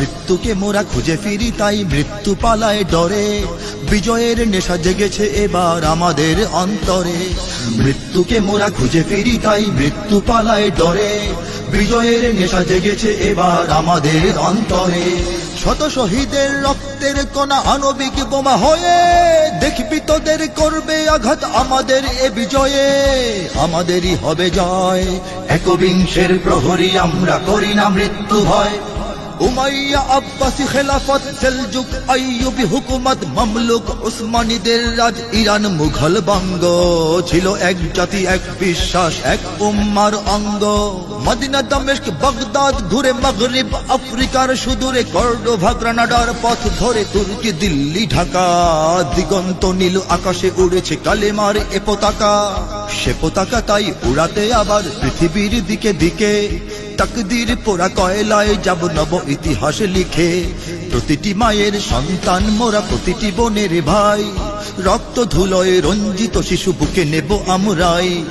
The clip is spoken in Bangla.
মৃত্যুকে মোরা খুঁজে ফিরি, তাই মৃত্যু পালায় ডরে। বিজয়ের নেশা জেগেছে এবার আমাদের অন্তরে। মৃত্যুকে মোরা খুঁজে ফিরি, তাই মৃত্যু পালায় ডরে। বিজয়ের নেশা জেগেছে এবার আমাদের অন্তরে। শত শহীদের রক্তের কণা আণবিক বোমা হয়ে দেখবি তোদের করবে আঘাত আমাদের এ বিজয়ে। আমাদেরই হবে জয়, একবিংশের প্রহরী আমরা করি না মৃত্যু ভয়। উমাইয়া আব্বাসি খেলাফত, সেলজুক আইয়ুবি হুকুমত, মামলুক উসমানীদের রাজ ইরান মুঘল বঙ্গ। ছিল এক জাতি, এক বিশ্বাস, এক উম্মার অঙ্গ। মদিনা, দামেস্ক, বাগদাদ ঘুরে মগরিব, আফ্রিকার সুদূরে কর্ডোভা, গ্রানাডার পথ ধরে তুর্কি, দিল্লি, ঢাকা। দিগন্ত নীল আকাশে উড়েছে কালেমার এ পতাকা। সে পতাকা তাই উড়াতে আবার পৃথিবীর দিকে দিকে। তাকদির পোড়া কয়লায় যাব নব ইতিহাস লিখে। প্রতিটি মায়ের সন্তান, মোরা প্রতিটি বোনের ভাই। রক্ত ধুলোয় রঞ্জিত শিশু বুকে নেব আমরাই।